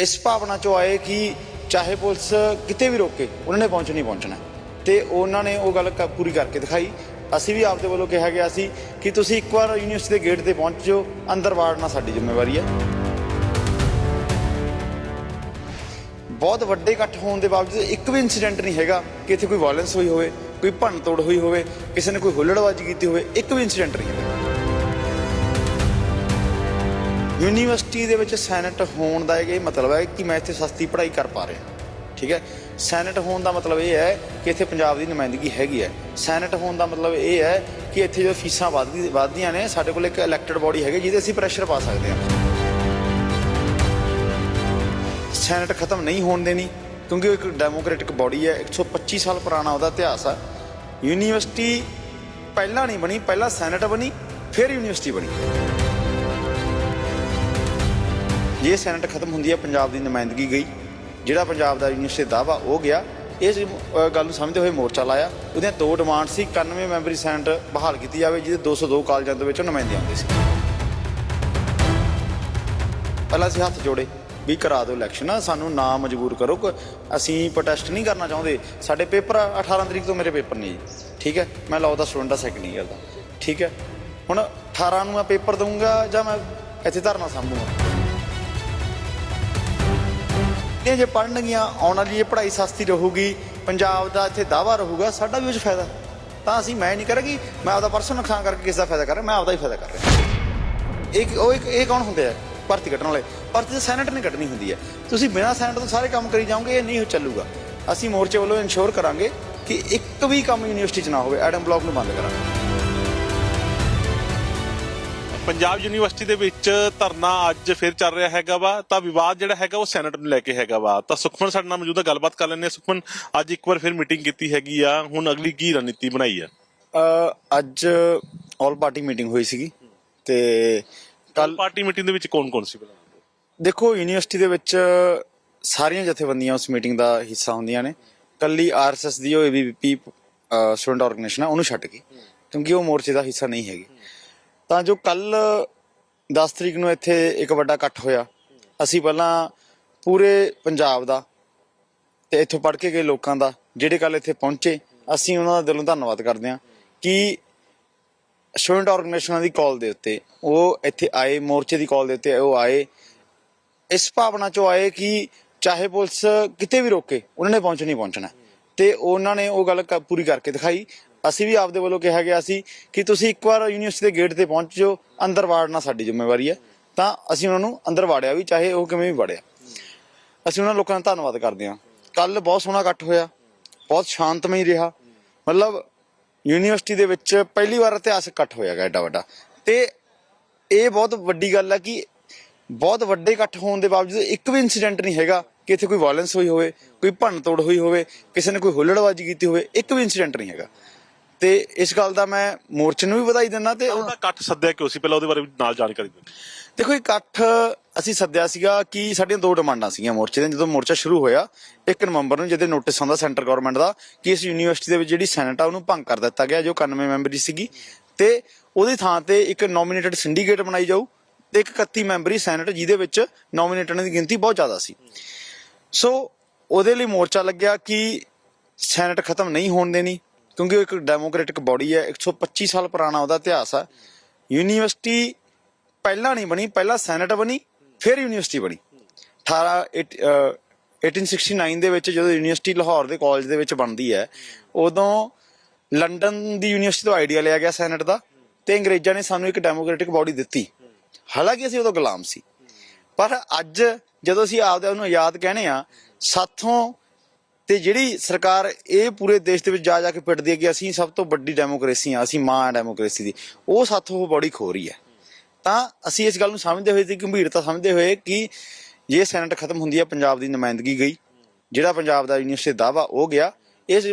ਇਸ ਭਾਵਨਾ ਚੋਂ ਆਏ ਕਿ ਚਾਹੇ ਪੁਲਿਸ ਕਿਤੇ ਵੀ ਰੋਕੇ, ਉਹਨਾਂ ਨੇ ਪਹੁੰਚਣਾ ਹੀ ਪਹੁੰਚਣਾ। ਤੇ ਉਹਨਾਂ ਨੇ ਉਹ ਗੱਲ ਕ- ਪੂਰੀ ਕਰਕੇ ਦਿਖਾਈ। ਅਸੀਂ ਵੀ ਆਪਦੇ ਵੱਲੋਂ ਕਿਹਾ ਗਿਆ ਸੀ ਕਿ ਤੁਸੀਂ ਇੱਕ ਵਾਰ ਯੂਨੀਵਰਸਿਟੀ ਦੇ ਗੇਟ ਤੇ ਪਹੁੰਚ ਜਾਓ, ਅੰਦਰ ਵਾੜਨਾ ਸਾਡੀ ਜ਼ਿੰਮੇਵਾਰੀ ਹੈ। ਬਹੁਤ ਵੱਡੇ ਇਕੱਠ ਹੋਣ ਦੇ ਬਾਵਜੂਦ ਇੱਕ ਵੀ ਇਨਸੀਡੈਂਟ ਨਹੀਂ ਹੈਗਾ ਕਿ ਇੱਥੇ ਕੋਈ ਵਾਇਲੈਂਸ ਹੋਈ ਹੋਵੇ, ਕੋਈ ਭੰਨ ਤੋੜ ਹੋਈ ਹੋਵੇ, ਕਿਸੇ ਨੇ ਕੋਈ ਹੁੱਲੜਬਾਜ਼ੀ ਕੀਤੀ ਹੋਵੇ, ਇੱਕ ਵੀ ਇਨਸੀਡੈਂਟ ਨਹੀਂ ਹੈਗਾ ਯੂਨੀਵਰਸਿਟੀ ਦੇ ਵਿੱਚ ਸੈਨੇਟ ਹੋਣ ਦਾ ਇਹ ਮਤਲਬ ਹੈ ਕਿ ਮੈਂ ਇੱਥੇ ਸਸਤੀ ਪੜ੍ਹਾਈ ਕਰ ਪਾ ਰਿਹਾ। ਠੀਕ ਹੈ? ਸੈਨੇਟ ਹੋਣ ਦਾ ਮਤਲਬ ਇਹ ਹੈ ਕਿ ਇੱਥੇ ਪੰਜਾਬ ਦੀ ਨੁਮਾਇੰਦਗੀ ਹੈਗੀ ਹੈ। ਸੈਨੇਟ ਹੋਣ ਦਾ ਮਤਲਬ ਇਹ ਹੈ ਕਿ ਇੱਥੇ ਜੋ ਫੀਸਾਂ ਵੱਧਦੀ ਵੱਧਦੀਆਂ ਨੇ, ਸਾਡੇ ਕੋਲ ਇੱਕ ਇਲੈਕਟਡ ਬਾਡੀ ਹੈਗੀ ਜਿਹਦੇ ਅਸੀਂ ਪ੍ਰੈਸ਼ਰ ਪਾ ਸਕਦੇ ਹਾਂ। ਸੈਨੇਟ ਖਤਮ ਨਹੀਂ ਹੋਣ ਦੇਣੀ, ਕਿਉਂਕਿ ਉਹ ਇੱਕ ਡੈਮੋਕ੍ਰੈਟਿਕ ਬਾਡੀ ਹੈ 125 ਸਾਲ ਪੁਰਾਣਾ ਉਹਦਾ ਇਤਿਹਾਸ ਹੈ ਯੂਨੀਵਰਸਿਟੀ ਪਹਿਲਾਂ ਨਹੀਂ ਬਣੀ, ਪਹਿਲਾਂ ਸੈਨੇਟ ਬਣੀ, ਫਿਰ ਯੂਨੀਵਰਸਿਟੀ ਬਣੀ। ਜੇ ਸੈਨੇਟ ਖਤਮ ਹੁੰਦੀ ਹੈ, ਪੰਜਾਬ ਦੀ ਨੁਮਾਇੰਦਗੀ ਗਈ, ਜਿਹੜਾ ਪੰਜਾਬ ਦਾ ਯੂਨੀਵਰਸਿਟੀ ਦਾ ਦਾਅਵਾ ਉਹ ਗਿਆ, ਇਸ ਗੱਲ ਨੂੰ ਸਮਝਦੇ ਹੋਏ ਮੋਰਚਾ ਲਾਇਆ। ਉਹਦੀਆਂ ਦੋ ਡਿਮਾਂਡ ਸੀ 91 ਮੈਂਬਰੀ ਸੈਨੇਟ ਬਹਾਲ ਕੀਤੀ ਜਾਵੇ, ਜਿਹਦੇ 202 ਕਾਲਜਾਂ ਦੇ ਵਿੱਚੋਂ ਨੁਮਾਇੰਦੇ ਆਉਂਦੇ ਸੀ। ਪਹਿਲਾਂ ਅਸੀਂ ਹੱਥ ਜੋੜੇ ਵੀ ਕਰਾ ਦਿਓ ਇਲੈਕਸ਼ਨ ਸਾਨੂੰ ਨਾ ਮਜਬੂਰ ਕਰੋ। ਕਿ ਅਸੀਂ ਪ੍ਰੋਟੈਸਟ ਨਹੀਂ ਕਰਨਾ ਚਾਹੁੰਦੇ। ਸਾਡੇ ਪੇਪਰ 18 ਤਰੀਕ ਤੋਂ ਮੇਰੇ ਪੇਪਰ ਨੇ ਜੀ ਠੀਕ ਹੈ? ਮੈਂ ਲਾਅ ਦਾ ਸਟੂਡੈਂਟ ਦਾ ਸੈਕੰਡ ਈਅਰ ਦਾ। ਠੀਕ ਹੈ? ਹੁਣ 18 ਨੂੰ ਮੈਂ ਪੇਪਰ ਦਊਂਗਾ ਜਾਂ ਮੈਂ ਇੱਥੇ ਧਰਨਾ ਸਾਂਭੂਗਾ? ਇਹ ਜੇ ਪੜਨਗੀਆਂ ਆਉਣ ਵਾਲੀ ਇਹ ਪੜ੍ਹਾਈ ਸਸਤੀ ਰਹੂਗੀ, ਪੰਜਾਬ ਦਾ ਇੱਥੇ ਦਾਵਾ ਰਹੂਗਾ, ਸਾਡਾ ਵੀ ਉਹ 'ਚ ਫਾਇਦਾ। ਤਾਂ ਅਸੀਂ, ਮੈਂ ਨਹੀਂ ਕਰਾਂਗੀ ਮੈਂ ਆਪਦਾ ਪਰਸਨਲ ਨੁਕਸਾਨ ਕਰਕੇ ਕਿਸ ਦਾ ਫਾਇਦਾ ਕਰ ਰਿਹਾ, ਮੈਂ ਆਪਦਾ ਹੀ ਫਾਇਦਾ ਕਰ ਰਿਹਾ। ਇੱਕ ਉਹ ਇੱਕ ਇਹ ਕੌਣ ਹੁੰਦੇ ਆ? ਭਰਤੀ ਕੱਢਣ ਵਾਲੇ। ਭਰਤੀ ਤਾਂ ਸੈਨੇਟ ਨੇ ਕੱਢਣੀ ਹੁੰਦੀ ਹੈ ਤੁਸੀਂ ਬਿਨਾਂ ਸੈਨੇਟ ਤੋਂ ਸਾਰੇ ਕੰਮ ਕਰੀ ਜਾਓਗੇ, ਇਹ ਨਹੀਂ ਚੱਲੂਗਾ। ਅਸੀਂ ਮੋਰਚੇ ਵੱਲੋਂ ਇਨਸ਼ੋਰ ਕਰਾਂਗੇ ਕਿ ਇੱਕ ਵੀ ਕੰਮ ਯੂਨੀਵਰਸਿਟੀ 'ਚ ਨਾ ਹੋਵੇ, ਐਡਮ ਬਲਾਕ ਨੂੰ ਬੰਦ ਕਰਾਂਗੇ। ਪੰਜਾਬ ਯੂਨੀਵਰਸਿਟੀ ਦੇ ਵਿੱਚ ਧਰਨਾ ਅੱਜ ਫਿਰ ਚੱਲ ਰਿਹਾ ਹੈਗਾ ਵਾ ਤਾਂ ਵਿਵਾਦ ਜਿਹੜਾ ਹੈਗਾ ਉਹ ਸੈਨੇਟ ਨੂੰ ਲੈ ਕੇ ਹੈਗਾ ਵਾ। ਤਾਂ ਸੁਖਮਨ ਸਾਡੇ ਨਾਲ ਮੌਜੂਦ ਹੈ ਗੱਲਬਾਤ ਕਰ ਲੈਂਦੇ ਹਾਂ। ਸੁਖਮਨ ਅੱਜ ਇੱਕ ਵਾਰ ਫਿਰ ਮੀਟਿੰਗ ਕੀਤੀ ਹੈਗੀ ਆ। ਹੁਣ ਅਗਲੀ ਕੀ ਰਣਨੀਤੀ ਬਣਾਈ ਆ? ਅ, ਅੱਜ ਆਲ ਪਾਰਟੀ ਮੀਟਿੰਗ ਹੋਈ ਸੀਗੀ ਤੇ ਕੱਲ ਪਾਰਟੀ ਮੀਟਿੰਗ ਦੇ ਵਿੱਚ ਕੌਣ-ਕੌਣ ਸੀ ਪਹਿਲਾਂ? ਦੇਖੋ ਯੂਨੀਵਰਸਿਟੀ ਦੇ ਵਿੱਚ ਸਾਰੀਆਂ ਜਥੇਬੰਦੀਆਂ ਉਸ ਮੀਟਿੰਗ ਦਾ ਹਿੱਸਾ ਹੁੰਦੀਆਂ ਨੇ। ਕੱਲੀ ਆਰਐਸਐਸ ਦੀ ਉਹ ਏਬੀਪੀ ਸਟੂਡੈਂਟ ਆਰਗੇਨਾਈਜੇਸ਼ਨ ਆ ਉਹਨੂੰ ਛੱਡ ਕੇ। ਕਿਉਂਕਿ ਉਹ ਮੋਰਚੇ ਦਾ ਹਿੱਸਾ ਨਹੀਂ ਹੈਗੀ। ਤਾਂ ਜੋ ਕੱਲ 10 ਤਰੀਕ ਨੂੰ ਇੱਥੇ ਇੱਕ ਵੱਡਾ ਇਕੱਠ ਹੋਇਆ। ਅਸੀਂ ਪਹਿਲਾਂ ਪੂਰੇ ਪੰਜਾਬ ਦਾ ਤੇ ਇੱਥੋਂ ਪੜ੍ਹ ਕੇ ਗਏ ਲੋਕਾਂ ਦਾ, ਜਿਹੜੇ ਕੱਲ ਇੱਥੇ ਪਹੁੰਚੇ, ਅਸੀਂ ਉਹਨਾਂ ਦਾ ਦਿਲੋਂ ਧੰਨਵਾਦ ਕਰਦੇ ਹਾਂ ਕਿ ਸਟੂਡੈਂਟ ਆਰਗੇਨਾਈਜੇਸ਼ਨਾਂ ਦੀ ਕਾਲ ਦੇ ਉੱਤੇ, ਉਹ ਇੱਥੇ ਆਏ, ਮੋਰਚੇ ਦੀ ਕਾਲ ਦੇ ਉੱਤੇ ਉਹ ਆਏ। ਇਸ ਭਾਵਨਾ ਚੋਂ ਆਏ ਕਿ ਚਾਹੇ ਪੁਲਿਸ ਕਿਤੇ ਵੀ ਰੋਕੇ, ਉਹਨਾਂ ਨੇ ਪਹੁੰਚਣਾ ਹੀ ਪਹੁੰਚਣਾ। ਤੇ ਉਹਨਾਂ ਨੇ ਉਹ ਗੱਲ ਪੂਰੀ ਕਰਕੇ ਦਿਖਾਈ। ਅਸੀਂ ਵੀ ਆਪਦੇ ਵੱਲੋਂ ਕਿਹਾ ਗਿਆ ਸੀ ਕਿ ਤੁਸੀਂ ਇੱਕ ਵਾਰ ਯੂਨੀਵਰਸਿਟੀ ਦੇ ਗੇਟ ਤੇ ਪਹੁੰਚ ਜਾਓ, ਅੰਦਰ ਵਾੜਨਾ ਸਾਡੀ ਜ਼ਿੰਮੇਵਾਰੀ ਹੈ। ਤਾਂ ਅਸੀਂ ਉਹਨਾਂ ਨੂੰ ਅੰਦਰ ਵਾੜਿਆ ਵੀ, ਚਾਹੇ ਉਹ ਕਿਵੇਂ ਵੀ ਵੜਿਆ। ਅਸੀਂ ਉਹਨਾਂ ਲੋਕਾਂ ਦਾ ਧੰਨਵਾਦ ਕਰਦੇ ਹਾਂ। ਕੱਲ ਬਹੁਤ ਸੋਹਣਾ ਇਕੱਠ ਹੋਇਆ, ਬਹੁਤ ਸ਼ਾਂਤਮਈ ਰਿਹਾ। ਮਤਲਬ ਯੂਨੀਵਰਸਿਟੀ ਦੇ ਵਿੱਚ ਪਹਿਲੀ ਵਾਰ ਇਤਿਹਾਸਕ ਇਕੱਠ ਹੋਇਆਗਾ ਐਡਾ ਵੱਡਾ। ਤੇ ਇਹ ਬਹੁਤ ਵੱਡੀ ਗੱਲ ਹੈ ਕਿ ਬਹੁਤ ਵੱਡੇ ਇਕੱਠ ਹੋਣ ਦੇ ਬਾਵਜੂਦ ਇੱਕ ਵੀ ਇਨਸੀਡੈਂਟ ਨਹੀਂ ਹੈਗਾ ਕਿ ਇੱਥੇ ਕੋਈ ਵਾਇਲੈਂਸ ਹੋਈ ਹੋਵੇ, ਕੋਈ ਭੰਨ ਤੋੜ ਹੋਈ ਹੋਵੇ, ਕਿਸੇ ਨੇ ਕੋਈ ਹੁੱਲੜਬਾਜ਼ੀ ਕੀਤੀ ਹੋਵੇ, ਇੱਕ ਵੀ ਇਨਸੀਡੈਂਟ ਨਹੀਂ ਹੈਗਾ। ਤੇ ਇਸ ਗੱਲ ਦਾ ਮੈਂ ਮੋਰਚੇ ਨੂੰ ਵੀ ਵਧਾਈ ਦਿੰਦਾ ਤੇ ਉਹ- ਉਹਦਾ ਇਕੱਠ ਸੱਦਿਆ ਕਿਉਂ ਸੀ? ਪਹਿਲਾਂ ਉਹਦੇ ਬਾਰੇ ਵੀ ਨਾਲ ਜਾਣਕਾਰੀ ਦਿਓ। ਦੇਖੋ ਇਕੱਠ ਅਸੀਂ ਸੱਦਿਆ ਸੀਗਾ ਕਿ ਸਾਡੀਆਂ ਦੋ ਡਿਮਾਂਡਾਂ ਸੀਗੀਆਂ ਮੋਰਚੇ ਦੇ ਜਦੋਂ ਮੋਰਚਾ ਸ਼ੁਰੂ ਹੋਇਆ 1 ਨਵੰਬਰ ਨੂੰ ਜਿਹਦੇ ਨੋਟਿਸ ਆਉਂਦਾ ਸੈਂਟਰ ਗਵਰਨਮੈਂਟ ਦਾ ਕਿ ਇਸ ਯੂਨੀਵਰਸਿਟੀ ਦੇ ਵਿੱਚ ਜਿਹੜੀ ਸੈਨੇਟ ਆ ਉਹਨੂੰ ਭੰਗ ਕਰ ਦਿੱਤਾ ਗਿਆ ਜੋ 91 ਮੈਂਬਰੀ ਸੀਗੀ। ਤੇ ਉਹਦੀ ਥਾਂ ਤੇ ਇੱਕ ਨੋਮੀਨੇਟਡ ਸਿੰਡੀਕੇਟ ਬਣਾਈ ਜਾਊ ਤੇ ਇੱਕ 31 ਮੈਂਬਰੀ ਸੈਨੇਟ ਜਿਹਦੇ ਵਿੱਚ ਨੋਮੀਨੇਟਰਾਂ ਦੀ ਗਿਣਤੀ ਬਹੁਤ ਜ਼ਿਆਦਾ ਸੀ। ਸੋ ਉਹਦੇ ਲਈ ਮੋਰਚਾ ਲੱਗਿਆ ਕਿ ਸੈਨੇਟ ਖਤਮ ਨਹੀਂ ਹੋਣ ਦੇਣੀ। ਕਿਉਂਕਿ ਉਹ ਇੱਕ ਡੈਮੋਕ੍ਰੈਟਿਕ ਬਾਡੀ ਹੈ 125 ਸਾਲ ਪੁਰਾਣਾ ਉਹਦਾ ਇਤਿਹਾਸ ਆ ਯੂਨੀਵਰਸਿਟੀ ਪਹਿਲਾਂ ਨਹੀਂ ਬਣੀ, ਪਹਿਲਾਂ ਸੈਨੇਟ ਬਣੀ, ਫਿਰ ਯੂਨੀਵਰਸਿਟੀ ਬਣੀ। 18 eight- ਅਹ 1869 ਦੇ ਵਿੱਚ ਜਦੋਂ ਯੂਨੀਵਰਸਿਟੀ ਲਾਹੌਰ ਦੇ ਕਾਲਜ ਦੇ ਵਿੱਚ ਬਣਦੀ ਹੈ, ਉਦੋਂ ਲੰਡਨ ਦੀ ਯੂਨੀਵਰਸਿਟੀ ਤੋਂ ਆਈਡੀਆ ਲਿਆ ਗਿਆ ਸੈਨੇਟ ਦਾ ਤੇ ਅੰਗਰੇਜ਼ਾਂ ਨੇ ਸਾਨੂੰ ਇੱਕ ਡੈਮੋਕ੍ਰੈਟਿਕ ਬਾਡੀ ਦਿੱਤੀ। ਹਾਲਾਂਕਿ ਅਸੀਂ ਉਦੋਂ ਗੁਲਾਮ ਸੀ। ਪਰ ਅੱਜ ਜਦੋਂ ਅਸੀਂ ਆਪਦੇ ਉਹਨੂੰ ਆਜ਼ਾਦ ਕਹਿੰਦੇ ਆ ਸਾਥੋਂ ਤੇ ਜਿਹੜੀ ਸਰਕਾਰ ਇਹ ਪੂਰੇ ਦੇਸ਼ ਦੇ ਵਿੱਚ ਜਾ ਜਾ ਕੇ ਪਿੱਟਦੀ ਹੈ ਕਿ ਅਸੀਂ ਸਭ ਤੋਂ ਵੱਡੀ ਡੈਮੋਕ੍ਰੇਸੀ ਆ ਅਸੀਂ ਮਾਂ ਆ ਡੈਮੋਕ੍ਰੇਸੀ ਦੀ। ਉਹ ਸਾਥੋਂ ਉਹ ਬੜੀ ਖੋ ਰਹੀ ਹੈ। ਤਾਂ ਅਸੀਂ ਇਸ ਗੱਲ ਨੂੰ ਸਮਝਦੇ ਹੋਏ ਤੇ ਗੰਭੀਰਤਾ ਸਮਝਦੇ ਹੋਏ ਕਿ ਜੇ ਸੈਨੇਟ ਖਤਮ ਹੁੰਦੀ ਹੈ, ਪੰਜਾਬ ਦੀ ਨੁਮਾਇੰਦਗੀ ਗਈ, ਜਿਹੜਾ ਪੰਜਾਬ ਦਾ ਯੂਨੀਵਰਸਿਟੀ ਦਾ ਦਾਅਵਾ ਉਹ ਗਿਆ, ਇਸ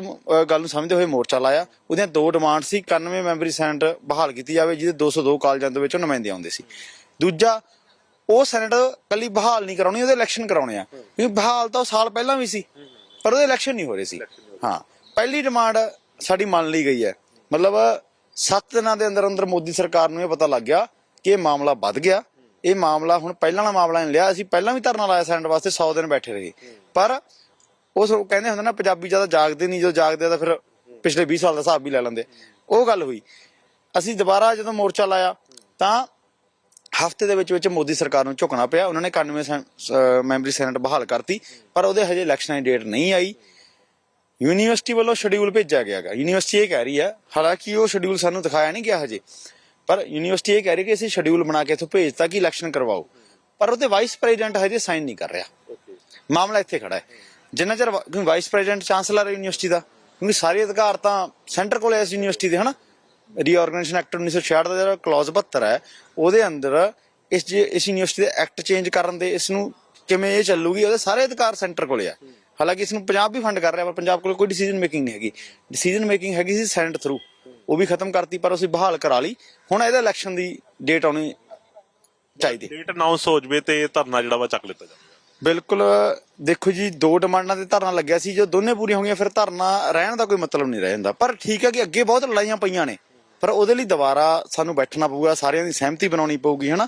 ਗੱਲ ਨੂੰ ਸਮਝਦੇ ਹੋਏ ਮੋਰਚਾ ਲਾਇਆ। ਉਹਦੀਆਂ ਦੋ ਡਿਮਾਂਡ ਸੀ 91 ਮੈਂਬਰੀ ਸੈਨੇਟ ਬਹਾਲ ਕੀਤੀ ਜਾਵੇ, ਜਿਹਦੇ 202 ਕਾਲਜਾਂ ਦੇ ਵਿੱਚੋਂ ਨੁਮਾਇੰਦੇ ਆਉਂਦੇ ਸੀ। ਦੂਜਾ, ਉਹ ਸੈਨੇਟ ਕੱਲੀ ਬਹਾਲ ਨਹੀਂ ਕਰਾਉਣੀ, ਉਹਦੇ ਇਲੈਕਸ਼ਨ ਕਰਾਉਣੇ ਆ। ਕਿਉਂਕਿ ਬਹਾਲ ਤਾਂ ਉਹ ਸਾਲ ਪਹਿਲਾਂ ਵੀ ਸੀ। ਪਰ ਉਹਦੇ ਇਲੈਕਸ਼ਨ ਨਹੀਂ ਹੋ ਰਹੇ ਸੀ। ਹਾਂ ਪਹਿਲੀ ਡਿਮਾਂਡ ਸਾਡੀ ਮੰਨ ਲਈ ਗਈ ਹੈ। ਮਤਲਬ 7 ਦਿਨਾਂ ਦੇ ਅੰਦਰ ਅੰਦਰ ਮੋਦੀ ਸਰਕਾਰ ਨੂੰ ਇਹ ਪਤਾ ਲੱਗ ਗਿਆ ਕਿ ਇਹ ਮਾਮਲਾ ਵੱਧ ਗਿਆ। ਇਹ ਮਾਮਲਾ ਹੁਣ ਪਹਿਲਾਂ ਵਾਲਾ ਮਾਮਲਾ ਨਹੀਂ ਲਿਆ ਅਸੀਂ ਪਹਿਲਾਂ ਵੀ ਧਰਨਾ ਲਾਇਆ ਸੈਂਡ ਵਾਸਤੇ 100 ਦਿਨ ਬੈਠੇ ਰਹੇ। ਪਰ ਉਸ ਕਹਿੰਦੇ ਹੁੰਦੇ ਨਾ ਪੰਜਾਬੀ ਜ਼ਿਆਦਾ ਜਾਗਦੇ ਨਹੀਂ ਜਦੋਂ ਜਾਗਦੇ ਆ ਤਾਂ ਫਿਰ ਪਿਛਲੇ 20 ਸਾਲ ਦਾ ਹਿਸਾਬ ਵੀ ਲੈ ਲੈਂਦੇ। ਉਹ ਗੱਲ ਹੋਈ। ਅਸੀਂ ਦੁਬਾਰਾ ਜਦੋਂ ਮੋਰਚਾ ਲਾਇਆ ਤਾਂ ਹਫ਼ਤੇ ਦੇ ਵਿੱਚ ਵਿੱਚ ਮੋਦੀ ਸਰਕਾਰ ਨੂੰ ਝੁਕਣਾ ਪਿਆ। ਉਹਨਾਂ ਨੇ 91 ਸੈਂ- ਮੈਂਬਰੀ ਸੈਨੇਟ ਬਹਾਲ ਕਰਤੀ, ਪਰ ਉਹਦੇ ਹਜੇ ਇਲੈਕਸ਼ਨ ਦੀ ਡੇਟ ਨਹੀਂ ਆਈ। ਯੂਨੀਵਰਸਿਟੀ ਵੱਲੋਂ ਸ਼ਡਿਊਲ ਭੇਜਿਆ ਗਿਆ ਹੈਗਾ। ਯੂਨੀਵਰਸਿਟੀ ਇਹ ਕਹਿ ਰਹੀ ਹੈ, ਹਾਲਾਂਕਿ ਉਹ ਸ਼ਡਿਊਲ ਸਾਨੂੰ ਦਿਖਾਇਆ ਨਹੀਂ ਗਿਆ ਹਜੇ। ਪਰ ਯੂਨੀਵਰਸਿਟੀ ਇਹ ਕਹਿ ਰਹੀ ਕਿ ਅਸੀਂ ਸ਼ਡਿਊਲ ਬਣਾ ਕੇ ਇੱਥੋਂ ਭੇਜਤਾ ਕਿ ਇਲੈਕਸ਼ਨ ਕਰਵਾਓ। ਪਰ ਉਹਦੇ ਵਾਈਸ ਪ੍ਰੈਜ਼ੀਡੈਂਟ ਹਜੇ ਸਾਈਨ ਨਹੀਂ ਕਰ ਰਿਹਾ। ਮਾਮਲਾ ਇੱਥੇ ਖੜਾ ਹੈ। ਜਿੰਨਾ ਚਿਰ ਵਾਈਸ ਪ੍ਰੈਜ਼ੀਡੈਂਟ ਚਾਂਸਲਰ ਹੈ ਯੂਨੀਵਰਸਿਟੀ ਦਾ। ਕਿਉਂਕਿ ਸਾਰੇ ਅਧਿਕਾਰ ਤਾਂ ਸੈਂਟਰ ਕੋਲ ਹੈ ਇਸ ਯੂਨੀਵਰਸਿਟੀ ਦੇ, ਹਨਾ? ਰੀਆਰਗੇਨਾਈਜੇਸ਼ਨ ਐਕਟ 1966 ਦਾ ਜਿਹੜਾ ਕਲੌਜ਼ 72 ਹੈ ਉਹਦੇ ਅੰਦਰ ਇਸ ਜੇ ਇਸ ਯੂਨੀਵਰਸਿਟੀ ਦੇ ਐਕਟ ਚੇਂਜ ਕਰਨ ਦੇ ਇਸ ਨੂੰ ਕਿਵੇਂ ਇਹ ਚੱਲੂਗੀ ਉਹਦੇ ਸਾਰੇ ਅਧਿਕਾਰ ਸੈਂਟਰ ਕੋਲੇ ਆ। ਹਾਲਾਂਕਿ ਇਸ ਨੂੰ ਪੰਜਾਬ ਵੀ ਫੰਡ ਕਰ ਰਿਹਾ ਪਰ ਪੰਜਾਬ ਕੋਲ ਕੋਈ ਡਿਸੀਜਨ ਮੇਕਿੰਗ ਨਹੀਂ ਹੈਗੀ। ਡਿਸੀਜਨ ਮੇਕਿੰਗ ਹੈਗੀ ਸੀ ਸੈਨੇਟ ਥਰੂ ਉਹ ਵੀ ਖਤਮ ਕਰਤੀ ਪਰ ਅਸੀਂ ਬਹਾਲ ਕਰਾ ਲਈ। ਹੁਣ ਇਹਦਾ ਇਲੈਕਸ਼ਨ ਦੀ ਡੇਟ ਆਉਣੀ ਚਾਹੀਦੀ। ਡੇਟ ਅਨਾਉਂਸ ਹੋ ਜਵੇ ਤੇ ਧਰਨਾ ਜਿਹੜਾ ਵਾ ਚੱਕ ਲਿੱਤਾ ਜਾਵੇ। ਬਿਲਕੁਲ ਦੇਖੋ ਜੀ ਦੋ ਡਿਮਾਂਡਾਂ ਤੇ ਧਰਨਾ ਲੱਗਿਆ ਸੀ। ਜੋ ਦੋਨੇ ਪੂਰੀਆਂ ਹੋ ਗਈਆਂ ਫਿਰ ਧਰਨਾ ਰਹਿਣ ਦਾ ਕੋਈ ਮਤਲਬ ਨਹੀਂ ਰਹਿ ਜਾਂਦਾ ਪਰ ਠੀਕ ਹੈ ਕਿ ਅੱਗੇ ਬਹੁਤ ਲੜਾਈਆਂ ਪਈਆਂ ਨੇ। ਪਰ ਉਹਦੇ ਲਈ ਦੁਬਾਰਾ ਸਾਨੂੰ ਬੈਠਣਾ ਪਊਗਾ ਸਾਰਿਆਂ ਦੀ ਸਹਿਮਤੀ ਬਣਾਉਣੀ ਪਊਗੀ ਹਨਾ?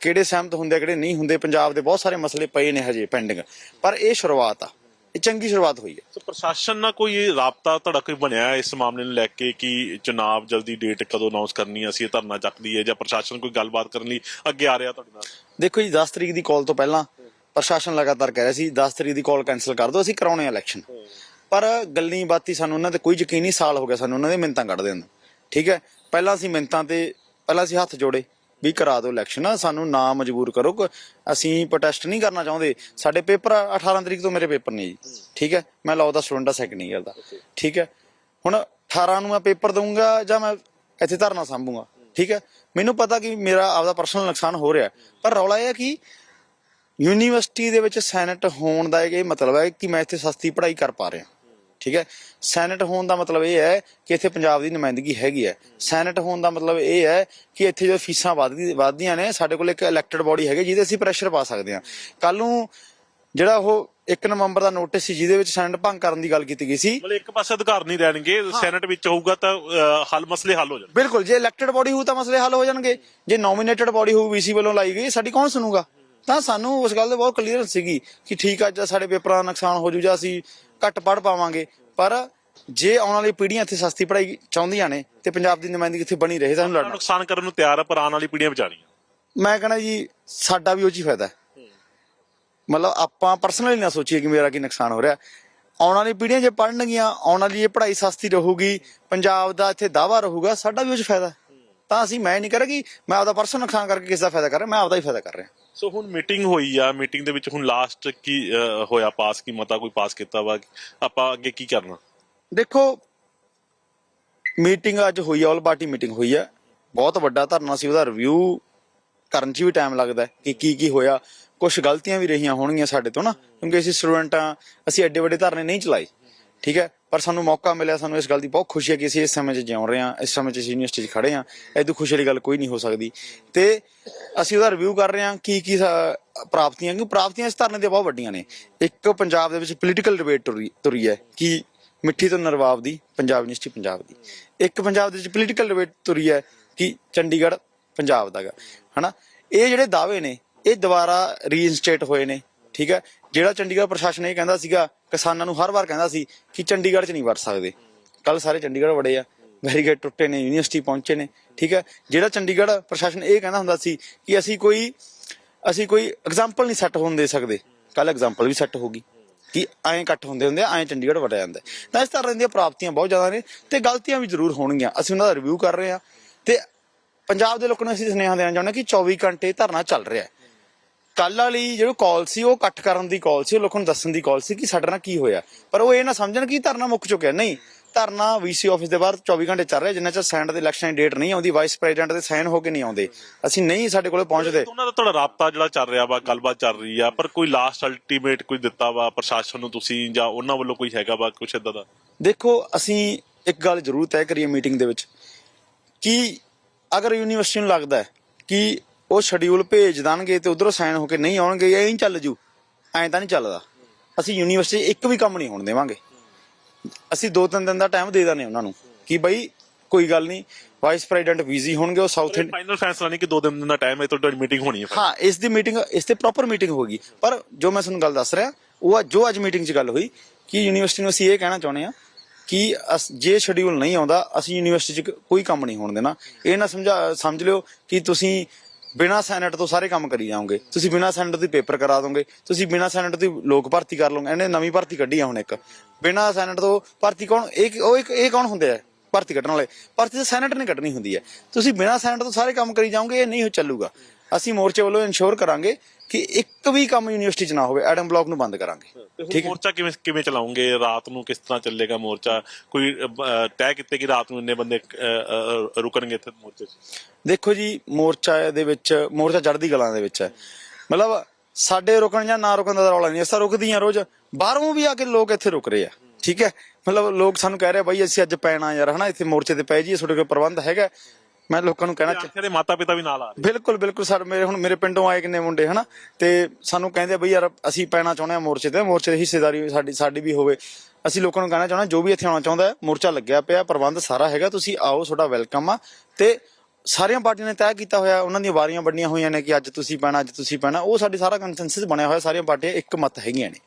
ਕਿਹੜੇ ਸਹਿਮਤ ਹੁੰਦੇ ਕਿਹੜੇ ਨਹੀਂ ਹੁੰਦੇ ਪੰਜਾਬ ਦੇ ਬਹੁਤ ਸਾਰੇ ਮਸਲੇ ਪਏ ਨੇ ਹਜੇ ਪੈਂਡਿੰਗ ਪਰ ਇਹ ਸ਼ੁਰੂਆਤ ਆ ਇਹ ਚੰਗੀ ਸ਼ੁਰੂਆਤ ਹੋਈ ਹੈ। ਸੋ ਪ੍ਰਸ਼ਾਸਨ ਨਾਲ ਕੋਈ ਰਾਬਤਾ ਤੁਹਾਡਾ ਕੋਈ ਬਣਿਆ ਇਸ ਮਾਮਲੇ ਨੂੰ ਲੈ ਕੇ ਕਿ ਚੁਣਾਵ ਜਲਦੀ ਡੇਟ ਕਦੋਂ ਅਨਾਉਂਸ ਕਰਨੀ ਹੈ ਅਸੀਂ ਇਹ ਧਰਨਾ ਚੱਕਦੀ ਹੈ ਜਾਂ ਪ੍ਰਸ਼ਾਸਨ ਕੋਈ ਗੱਲਬਾਤ ਕਰਨ ਲਈ ਅੱਗੇ ਆ ਰਿਹਾ ਤੁਹਾਡੇ ਨਾਲ? ਦੇਖੋ ਜੀ 10 ਤਰੀਕ ਦੀ ਕਾਲ ਤੋਂ ਪਹਿਲਾਂ ਪ੍ਰਸ਼ਾਸਨ ਲਗਾਤਾਰ ਕਹਿ ਰਿਹਾ ਸੀ 10 ਤਰੀਕ ਦੀ ਕਾਲ ਕੈਨਸਲ ਕਰ ਦਿਓ ਅਸੀਂ ਕਰਾਉਣੇ ਆ ਇਲੈਕਸ਼ਨ ਪਰ ਗੱਲੀ ਬਾਤੀ ਸਾਨੂੰ ਉਹਨਾਂ ਤੇ ਕੋਈ ਯਕੀਨ ਨਹੀਂ ਸਾਲ ਹੋ ਗਿਆ ਸਾਨੂੰ ਉਹਨਾਂ ਦੇ ਮਿੰਤਾਂ ਕੱਢਦੇ ਹੁੰਦੇ ਠੀਕ ਹੈ? ਪਹਿਲਾਂ ਅਸੀਂ ਮਿੰਤਾਂ ਤੇ, ਪਹਿਲਾਂ ਅਸੀਂ ਹੱਥ ਜੋੜੇ ਵੀ ਕਰਾ ਦਿਓ ਇਲੈਕਸ਼ਨ ਸਾਨੂੰ ਨਾ ਮਜਬੂਰ ਕਰੋ। ਅਸੀਂ ਪ੍ਰੋਟੈਸਟ ਨਹੀਂ ਕਰਨਾ ਚਾਹੁੰਦੇ। ਸਾਡੇ ਪੇਪਰ 18 ਤਰੀਕ ਤੋਂ ਮੇਰੇ ਪੇਪਰ ਨੇ ਜੀ। ਠੀਕ ਹੈ? ਮੈਂ ਲਾਅ ਦਾ ਸਟੂਡੈਂਟ ਆ ਸੈਕੰਡ ਈਅਰ ਦਾ। ਠੀਕ ਹੈ? ਹੁਣ 18 ਨੂੰ ਮੈਂ ਪੇਪਰ ਦਊਂਗਾ ਜਾਂ ਮੈਂ ਇੱਥੇ ਧਰਨਾ ਸੰਭੂਗਾ? ਠੀਕ ਹੈ? ਮੈਨੂੰ ਪਤਾ ਕਿ ਮੇਰਾ ਆਪਦਾ ਪਰਸਨਲ ਨੁਕਸਾਨ ਹੋ ਰਿਹਾ। ਪਰ ਰੌਲਾ ਇਹ ਹੈ ਕਿ ਯੂਨੀਵਰਸਿਟੀ ਦੇ ਵਿੱਚ ਸੈਨੇਟ ਹੋਣ ਦਾ ਇਹ ਮਤਲਬ ਹੈ ਕਿ ਮੈਂ ਇੱਥੇ ਸਸਤੀ ਪੜ੍ਹਾਈ ਕਰ ਪਾ ਰਿਹਾ। ਠੀਕ ਹੈ? ਸੈਨੇਟ ਹੋਣ ਦਾ ਮਤਲਬ ਇਹ ਹੈ ਕਿ ਇੱਥੇ ਪੰਜਾਬ ਦੀ ਨੁਮਾਇੰਦਗੀ ਹੈਗੀ ਹੈ। ਸੈਨੇਟ ਹੋਣ ਦਾ ਮਤਲਬ ਇਹ ਹੈ ਕਿ ਇੱਥੇ ਜੋ ਫੀਸਾਂ ਵੱਧਦੀ ਵੱਧਦੀਆਂ ਨੇ ਸਾਡੇ ਕੋਲ ਇੱਕ ਇਲੈਕਟਡ ਬਾਡੀ ਹੈਗੀ ਜਿਹਦੇ ਅਸੀਂ ਪ੍ਰੈਸ਼ਰ ਪਾ ਸਕਦੇ ਹਾਂ। ਕੱਲ ਨੂੰ ਜਿਹੜਾ ਉਹ 1 ਨਵੰਬਰ ਦਾ ਨੋਟਿਸ ਸੀ ਜਿਹਦੇ ਵਿੱਚ ਸੈਨੇਟ ਭੰਗ ਕਰਨ ਦੀ ਗੱਲ ਕੀਤੀ ਗਈ ਸੀ। ਮਤਲਬ ਇੱਕ ਪਾਸੇ ਅਧਿਕਾਰ ਨਹੀਂ ਰਹਿਣਗੇ ਸੈਨੇਟ ਵਿੱਚ ਹੋਊਗਾ ਤਾਂ ਹੱਲ ਮਸਲੇ ਹੱਲ ਹੋ ਜਾਣਗੇ। ਬਿਲਕੁਲ ਜੇ ਇਲੈਕਟਡ ਬਾਡੀ ਹੋਊ ਤਾਂ ਮਸਲੇ ਹੱਲ ਹੋ ਜਾਣਗੇ। ਜੇ ਨੋਮੀਨੇਟਡ ਬਾਡੀ ਹੋਊ ਵੀਸੀ ਵੱਲੋਂ ਲਾਈ ਗਈ ਸਾਡੀ ਕੌਣ ਸੁਣੂਗਾ? ਤਾਂ ਸਾਨੂੰ ਉਸ ਗੱਲ ਦੇ ਬਹੁਤ ਕਲੀਅਰ ਸੀਗੀ ਕਿ ਠੀਕ ਆ ਜੇ ਸਾਡੇ ਪੇਪਰਾਂ ਦਾ ਨੁਕਸਾਨ ਹੋ ਜੂ ਜਾਂ ਅਸੀਂ ਘੱਟ ਪੜ ਪਾਵਾਂਗੇ। ਪਰ ਜੇ ਆਉਣ ਵਾਲੀ ਪੀੜ੍ਹੀਆਂ ਇੱਥੇ ਸਸਤੀ ਪੜ੍ਹਾਈ ਚਾਹੁੰਦੀਆਂ ਨੇ ਤੇ ਪੰਜਾਬ ਦੀ ਨੁਮਾਇੰਦਗੀ ਇੱਥੇ ਬਣੀ ਰਹੇ ਸਾਨੂੰ ਲੜਨਾ ਨੁਕਸਾਨ ਕਰਨ ਨੂੰ ਤਿਆਰ ਆ ਪਰ ਆਉਣ ਵਾਲੀ ਪੀੜ੍ਹੀਆਂ ਬਚਾਣੀਆਂ ਮੈਂ ਕਹਿੰਦਾ ਜੀ ਸਾਡਾ ਵੀ ਉਹ 'ਚ ਹੀ ਫਾਇਦਾ। ਹੈ ਮਤਲਬ ਆਪਾਂ ਪਰਸਨਲੀ ਨਾ ਸੋਚੀਏ ਕਿ ਮੇਰਾ ਕੀ ਨੁਕਸਾਨ ਹੋ ਰਿਹਾ। ਆਉਣ ਵਾਲੀ ਪੀੜ੍ਹੀਆਂ ਜੇ ਪੜ੍ਹਨਗੀਆਂ ਆਉਣ ਵਾਲੀ ਇਹ ਪੜ੍ਹਾਈ ਸਸਤੀ ਰਹੂਗੀ ਪੰਜਾਬ ਦਾ ਇੱਥੇ ਦਾਵਾ ਰਹੂਗਾ ਸਾਡਾ ਵੀ ਉਹ 'ਚ ਫਾਇਦਾ। ਹੈ। ਤਾਂ ਅਸੀਂ ਮੈਂ ਨਹੀਂ ਕਰ ਕਿ ਮੈਂ ਆਪਦਾ ਪਰਸਨਲ ਨੁਕਸਾਨ ਕਰਕੇ ਕਿਸ ਦਾ ਫਾਇਦਾ ਕਰ ਰਿਹਾ ਮੈਂ ਆਪਦਾ ਹੀ ਫਾਇਦਾ ਕਰ ਰਿਹਾ। ਸੋ ਹੁਣ ਮੀਟਿੰਗ ਹੋਈ ਆ। ਮੀਟਿੰਗ ਦੇ ਵਿੱਚ ਹੁਣ ਲਾਸਟ ਕੀ ਅਹ, ਹੋਇਆ? ਪਾਸ ਕੀ? ਮਤਾ ਕੋਈ ਪਾਸ ਕੀਤਾ ਵਾ? ਆਪਾਂ ਅੱਗੇ ਕੀ ਕਰਨਾ? ਦੇਖੋ ਮੀਟਿੰਗ ਅੱਜ ਹੋਈ ਆ ਆਲ ਪਾਰਟੀ ਮੀਟਿੰਗ ਹੋਈ ਆ। ਬਹੁਤ ਵੱਡਾ ਧਰਨਾ ਸੀ ਉਹਦਾ ਰਿਵਿਊ ਕਰਨ 'ਚ ਵੀ ਟਾਈਮ ਲੱਗਦਾ ਹੈ ਕਿ ਕੀ ਕੀ ਹੋਇਆ। ਕੁਝ ਗਲਤੀਆਂ ਵੀ ਰਹੀਆਂ ਹੋਣਗੀਆਂ ਸਾਡੇ ਤੋਂ ਨਾ ਕਿਉਂਕਿ ਅਸੀਂ ਸਟੂਡੈਂਟ ਆ ਅਸੀਂ ਐਡੇ ਵੱਡੇ ਧਰਨੇ ਨਹੀਂ ਚਲਾਏ। ਠੀਕ ਹੈ? ਪਰ ਸਾਨੂੰ ਮੌਕਾ ਮਿਲਿਆ, ਸਾਨੂੰ ਇਸ ਗੱਲ ਦੀ ਬਹੁਤ ਖੁਸ਼ੀ ਹੈ ਕਿ ਅਸੀਂ ਇਸ ਸਮੇਂ 'ਚ ਜਿਉਂ ਰਹੇ ਹਾਂ, ਇਸ ਸਮੇਂ 'ਚ ਅਸੀਂ ਯੂਨੀਵਰਸਿਟੀ 'ਚ ਖੜੇ ਹਾਂ। ਐਦੋਂ ਖੁਸ਼ੀ ਵਾਲੀ ਗੱਲ ਕੋਈ ਨਹੀਂ ਹੋ ਸਕਦੀ। ਤੇ ਅਸੀਂ ਉਹਦਾ ਰਿਵਿਊ ਕਰ ਰਹੇ ਹਾਂ ਕੀ ਕੀ ਪ੍ਰਾਪਤੀਆਂ, ਕਿਉਂਕਿ ਪ੍ਰਾਪਤੀਆਂ ਇਸ ਧਰਨੇ ਦੀਆਂ ਬਹੁਤ ਵੱਡੀਆਂ ਨੇ। ਇੱਕ ਪੰਜਾਬ ਦੇ ਵਿੱਚ ਪੋਲੀਟੀਕਲ ਡਿਬੇਟ ਤੁਰੀ ਤੁਰੀ ਹੈ ਕਿ ਮਿੱਠੀ ਤੋਂ ਨਰਵਾਬ ਦੀ, ਪੰਜਾਬ ਯੂਨੀਵਰਸਿਟੀ ਪੰਜਾਬ ਦੀ। ਇੱਕ ਪੰਜਾਬ ਦੇ ਵਿੱਚ ਪੋਲੀਟੀਕਲ ਡਿਬੇਟ ਤੁਰੀ ਹੈ ਕਿ ਚੰਡੀਗੜ੍ਹ ਪੰਜਾਬ ਦਾ ਗਾ। ਹਨਾ? ਇਹ ਜਿਹੜੇ ਦਾਅਵੇ ਨੇ, ਇਹ ਦੁਬਾਰਾ ਰੀਇਨਸਟੇਟ ਹੋਏ ਨੇ, ਠੀਕ ਹੈ? ਜਿਹੜਾ ਚੰਡੀਗੜ੍ਹ ਪ੍ਰਸ਼ਾਸਨ ਇਹ ਕਹਿੰਦਾ ਸੀਗਾ, ਕਿਸਾਨਾਂ ਨੂੰ ਹਰ ਵਾਰ ਕਹਿੰਦਾ ਸੀ ਕਿ ਚੰਡੀਗੜ੍ਹ 'ਚ ਨਹੀਂ ਵੜ ਸਕਦੇ। ਕੱਲ ਸਾਰੇ ਚੰਡੀਗੜ੍ਹ ਵੜੇ ਆ ਬੈਰੀਗੇਡ ਟੁੱਟੇ ਨੇ, ਯੂਨੀਵਰਸਿਟੀ ਪਹੁੰਚੇ ਨੇ, ਠੀਕ ਹੈ? ਜਿਹੜਾ ਚੰਡੀਗੜ੍ਹ ਪ੍ਰਸ਼ਾਸਨ ਇਹ ਕਹਿੰਦਾ ਹੁੰਦਾ ਸੀ ਕਿ ਅਸੀਂ ਕੋਈ ਅਸੀਂ ਕੋਈ ਐਗਜ਼ਾਮਪਲ ਨਹੀਂ ਸੈੱਟ ਹੋਣ ਦੇ ਸਕਦੇ। ਕੱਲ ਐਗਜ਼ਾਮਪਲ ਵੀ ਸੈੱਟ ਹੋ ਗਈ ਕਿ ਐਂ ਇਕੱਠ ਹੁੰਦੇ ਹੁੰਦੇ ਐਂ ਚੰਡੀਗੜ੍ਹ ਵੜਿਆ ਜਾਂਦਾ। ਤਾਂ ਇਸ ਤਰ੍ਹਾਂ ਦੀਆਂ ਪ੍ਰਾਪਤੀਆਂ ਬਹੁਤ ਜ਼ਿਆਦਾ ਨੇ ਤੇ ਗਲਤੀਆਂ ਵੀ ਜ਼ਰੂਰ ਹੋਣਗੀਆਂ। ਅਸੀਂ ਉਹਨਾਂ ਦਾ ਰਿਵਿਊ ਕਰ ਰਹੇ ਹਾਂ ਤੇ ਪੰਜਾਬ ਦੇ ਲੋਕਾਂ ਨੂੰ ਅਸੀਂ ਸੁਨੇਹਾ ਦੇਣਾ ਚਾਹੁੰਦੇ ਹਾਂ ਕਿ 24 ਘੰਟੇ ਧਰਨਾ ਚੱਲ ਰਿਹਾ ਹੈ। ਕੱਲ ਵਾਲੀ ਜਿਹੜੀ ਕਾਲ ਸੀ ਉਹ ਕੱਟ ਕਰਨ ਦੀ ਕਾਲ ਸੀ ਉਹ ਲੋਕਾਂ ਨੂੰ ਦੱਸਣ ਦੀ ਕਾਲ ਸੀ ਕਿ ਸਾਡੇ ਨਾਲ ਕੀ ਹੋਇਆ। ਪਰ ਉਹ ਇਹ ਨਾ ਸਮਝਣ ਕਿ ਧਰਨਾ ਮੁੱਕ ਚੁੱਕਿਆ। ਨਹੀਂ ਧਰਨਾ ਵੀਸੀ ਆਫਿਸ ਦੇ ਬਾਹਰ 24 ਘੰਟੇ ਚੱਲ ਰਿਹਾ ਜਿੰਨਾ ਚਿਰ ਸੈਂਡ ਦੇ ਇਲੈਕਸ਼ਨ ਦੀ ਡੇਟ ਨਹੀਂ ਆਉਂਦੀ ਵਾਈਸ ਪ੍ਰੈਜ਼ੀਡੈਂਟ ਦੇ ਸਾਈਨ ਹੋ ਕੇ ਨਹੀਂ ਆਉਂਦੇ। ਅਸੀਂ ਨਹੀਂ ਸਾਡੇ ਕੋਲੇ ਪਹੁੰਚਦੇ। ਉਹਨਾਂ ਦਾ ਤੁਹਾਡਾ ਰਾਬਤਾ ਜਿਹੜਾ ਚੱਲ ਰਿਹਾ ਵਾ ਗੱਲਬਾਤ ਚੱਲ ਰਹੀ ਆ ਪਰ ਕੋਈ ਲਾਸਟ ਅਲਟੀਮੇਟ ਕੋਈ ਦਿੱਤਾ ਵਾ ਪ੍ਰਸ਼ਾਸਨ ਨੂੰ ਤੁਸੀਂ ਜਾਂ ਉਹਨਾਂ ਵੱਲੋਂ ਕੋਈ ਹੈਗਾ ਵਾ ਕੁਛ ਇਦਾਂ ਦਾ? ਦੇਖੋ ਅਸੀਂ ਇੱਕ ਗੱਲ ਜ਼ਰੂਰ ਤੈਅ ਕਰੀਏ ਮੀਟਿੰਗ ਦੇ ਵਿੱਚ ਕਿ ਅਗਰ ਯੂਨੀਵਰਸਿਟੀ ਨੂੰ ਲੱਗਦਾ ਹੈ ਕਿ ਉਹ ਸ਼ਡਿਊਲ ਭੇਜ ਦੇਣਗੇ ਤੇ ਉਧਰੋਂ ਸਾਈਨ ਹੋ ਕੇ ਨਹੀਂ ਆਉਣਗੇ ਹੀ ਚੱਲ ਜੂ। ਐਂ ਤਾਂ ਨਹੀਂ ਚੱਲਦਾ। ਅਸੀਂ ਯੂਨੀਵਰਸਿਟੀ ਇੱਕ ਵੀ ਕੰਮ ਨਹੀਂ ਹੋਣ ਦੇਵਾਂਗੇ। ਅਸੀਂ ਦੋ ਤਿੰਨ ਦਿਨ ਦਾ ਟਾਈਮ ਦੇ ਦਾਨੇ ਉਹਨਾਂ ਨੂੰ ਕਿ ਬਈ ਕੋਈ ਗੱਲ ਨਹੀਂ ਵਾਈਸ ਪ੍ਰੈਜ਼ੀਡੈਂਟ ਬਿਜ਼ੀ ਹੋਣਗੇ ਉਹ ਸਾਊਥ ਇੰਡ ਫਾਈਨਲ ਫੈਸਲਾ ਨਹੀਂ ਕਿ ਦੋ ਦਿਨ ਦਾ ਟਾਈਮ ਹੈ ਤੁਹਾਡੀ ਮੀਟਿੰਗ ਹੋਣੀ ਹੈ। ਹਾਂ ਇਸ ਦੀ ਮੀਟਿੰਗ ਇਸ ਤੇ ਪ੍ਰੋਪਰ ਮੀਟਿੰਗ ਹੋਗੀ ਪਰ ਜੋ ਮੈਂ ਤੁਹਾਨੂੰ ਗੱਲ ਦੱਸ ਰਿਹਾ ਉਹ ਜੋ ਅੱਜ ਮੀਟਿੰਗ 'ਚ ਗੱਲ ਹੋਈ ਕਿ ਯੂਨੀਵਰਸਿਟੀ ਨੂੰ ਅਸੀਂ ਇਹ ਕਹਿਣਾ ਚਾਹੁੰਦੇ ਆ ਕਿ ਜੇ ਸ਼ਡਿਊਲ ਨਹੀਂ ਆਉਂਦਾ ਅਸੀਂ ਯੂਨੀਵਰਸਿਟੀ 'ਚ ਕੋਈ ਕੰਮ ਨਹੀਂ ਹੋਣ ਦੇਣਾ। ਇਹ ਨਾ ਸਮਝਾ ਸਮਝ ਲਿਓ ਕਿ ਤੁਸੀਂ ਬਿਨਾ ਸੈਨੇਟ ਤੋਂ ਸਾਰੇ ਕੰਮ ਕਰੀ ਜਾਓਗੇ। ਤੁਸੀਂ ਬਿਨਾ ਸੈਨੇਟ ਦੀ ਪੇਪਰ ਕਰਾ ਦੋਗੇ, ਤੁਸੀਂ ਬਿਨਾ ਸੈਨੇਟ ਦੀ ਲੋਕ ਭਰਤੀ ਕਰ ਲਓਗੇ, ਇਹਨੇ ਨਵੀਂ ਭਰਤੀ ਕੱਢੀ ਆ ਹੁਣ ਇੱਕ। ਬਿਨਾ ਸੈਨੇਟ ਤੋਂ ਭਰਤੀ ਕੌਣ ਇਹ ਉਹ ਇੱਕ, ਇਹ ਕੌਣ ਹੁੰਦੇ ਆ ਭਰਤੀ ਕੱਢਣ ਵਾਲੇ? ਭਰਤੀ ਤਾਂ ਸੈਨੇਟ ਨੇ ਕੱਢਣੀ ਹੁੰਦੀ ਹੈ। ਤੁਸੀਂ ਬਿਨਾ ਸੈਨੇਟ ਤੋਂ ਸਾਰੇ ਕੰਮ ਕਰੀ ਜਾਓਗੇ, ਇਹ ਨਹੀਂ ਚੱਲੂਗਾ। ਅਸੀਂ ਮੋਰਚੇ ਵੱਲੋਂ ਇਨਸ਼ੋਰ ਕਰਾਂਗੇ ਕਿ ਇੱਕ ਵੀ ਕੰਮ ਯੂਨੀਵਰਸਿਟੀ 'ਚ ਨਾ ਹੋਵੇ ਐਡਮ ਬਲੌਕ ਨੂੰ ਬੰਦ ਕਰਾਂਗੇ। ਠੀਕ ਹੈ? ਮੋਰਚਾ ਕਿਵੇਂ ਕਿਵੇਂ ਚਲਾਉਂਗੇ? ਰਾਤ ਨੂੰ ਕਿਸ ਤਰ੍ਹਾਂ ਚੱਲੇਗਾ ਮੋਰਚਾ? ਕੋਈ ਤੈਅ ਕੀਤੇ ਕਿ ਰਾਤ ਨੂੰ ਇੰਨੇ ਬੰਦੇ ਰੁਕਣਗੇ ਇੱਥੇ ਮੋਰਚੇ 'ਚ? ਦੇਖੋ ਜੀ ਮੋਰਚਾ ਦੇ ਵਿੱਚ ਮੋਰਚਾ ਚੜ੍ਹਦੀ ਕਲਾਂ ਦੇ ਵਿੱਚ ਹੈ। ਮਤਲਬ ਸਾਡੇ ਰੁਕਣ ਜਾਂ ਨਾ ਰੁਕਣ ਦਾ ਰੌਲਾ ਨਹੀਂ ਅਸਾਂ ਰੁਕਦੀਆਂ ਰੋਜ਼। ਬਾਹਰੋਂ ਵੀ ਆ ਕੇ ਲੋਕ ਇੱਥੇ ਰੁਕ ਰਹੇ ਆ ਠੀਕ ਹੈ? ਮਤਲਬ ਲੋਕ ਸਾਨੂੰ ਕਹਿ ਰਹੇ ਆ, ਬਾਈ ਅਸੀਂ ਅੱਜ ਪੈਣਾ ਯਾਰ ਹਨਾ? ਇੱਥੇ ਮੋਰਚੇ ਤੇ ਪੈ ਜੀ ਤੁਹਾਡੇ ਕੋਲ ਪ੍ਰਬੰਧ ਹੈਗਾ। ਮੈਂ ਲੋਕਾਂ ਨੂੰ ਕਹਿਣਾ ਚਾਹ ਆਖਿਆ ਦੇ ਮਾਤਾ ਪਿਤਾ ਵੀ ਨਾਲ ਆ ਰਹੇ। ਬਿਲਕੁਲ ਬਿਲਕੁਲ ਸਰ ਮੇਰੇ ਹੁਣ ਮੇਰੇ ਪਿੰਡੋਂ ਆਏ ਕਿੰਨੇ ਮੁੰਡੇ ਹਨਾ? ਤੇ ਸਾਨੂੰ ਕਹਿੰਦੇ ਬਈ ਯਾਰ ਅਸੀਂ ਪੈਣਾ ਚਾਹੁੰਦੇ ਆ ਮੋਰਚੇ ਤੇ ਮੋਰਚੇ ਦੀ ਹਿੱਸੇਦਾਰੀ ਸਾਡੀ ਸਾਡੀ ਵੀ ਹੋਵੇ। ਅਸੀਂ ਲੋਕਾਂ ਨੂੰ ਕਹਿਣਾ ਚਾਹੁੰਦੇ ਜੋ ਵੀ ਇੱਥੇ ਆਉਣਾ ਚਾਹੁੰਦਾ ਹੈ, ਮੋਰਚਾ ਲੱਗਿਆ ਪਿਆ ਪ੍ਰਬੰਧ ਸਾਰਾ ਹੈਗਾ ਤੁਸੀਂ ਆਓ ਤੁਹਾਡਾ ਵੈਲਕਮ ਆ। ਤੇ ਸਾਰੀਆਂ ਪਾਰਟੀਆਂ ਨੇ ਤੈਅ ਕੀਤਾ ਹੋਇਆ ਉਹਨਾਂ ਦੀਆਂ ਵਾਰੀਆਂ ਵੱਡੀਆਂ ਹੋਈਆਂ ਨੇ ਕਿ ਅੱਜ ਤੁਸੀਂ ਪੈਣਾ ਅੱਜ ਤੁਸੀਂ ਪੈਣਾ ਉਹ ਸਾਡੀ ਸਾਰਾ ਕੰਸੈਂਸਸ ਬਣਿਆ ਹੋਇਆ ਸਾਰੀਆਂ ਪਾਰਟੀਆਂ ਇੱਕ ਮਤ ਹੈਗੀਆਂ ਨੇ।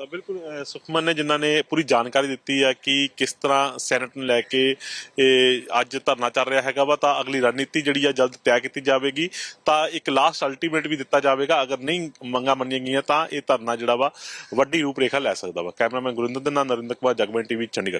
ਤਾਂ ਬਿਲਕੁਲ ਅ, ਸੁਖਮਨ ਨੇ ਜਿਨ੍ਹਾਂ ਨੇ ਪੂਰੀ ਜਾਣਕਾਰੀ ਦਿੱਤੀ ਹੈ ਕਿ ਕਿਸ ਤਰ੍ਹਾਂ ਸੈਨੇਟ ਨੂੰ ਲੈ ਕੇ ਇਹ ਅੱਜ ਧਰਨਾ ਚੱਲ ਰਿਹਾ ਹੈਗਾ ਵਾ ਤਾਂ ਅਗਲੀ ਰਣਨੀਤੀ ਜਿਹੜੀ ਆ ਜਲਦ ਤੈਅ ਕੀਤੀ ਜਾਵੇਗੀ। ਤਾਂ ਇੱਕ ਲਾਸਟ ਅਲਟੀਮੇਟ ਵੀ ਦਿੱਤਾ ਜਾਵੇਗਾ। ਅਗਰ ਨਹੀਂ ਮੰਗਾਂ ਮੰਨੀਆਂ ਗਈਆਂ ਤਾਂ ਇਹ ਧਰਨਾ ਜਿਹੜਾ ਵਾ ਵੱਡੀ ਰੂਪ ਰੇਖਾ ਲੈ ਸਕਦਾ ਵਾ। ਕੈਮਰਾਮੈਨ ਗੁਰਿੰਦਰ ਦੇ ਨਾਲ ਨਰਿੰਦਰ ਕੁਮਾਰ ਜਗਮਨ ਟੀਵੀ ਚੰਡੀਗੜ੍ਹ।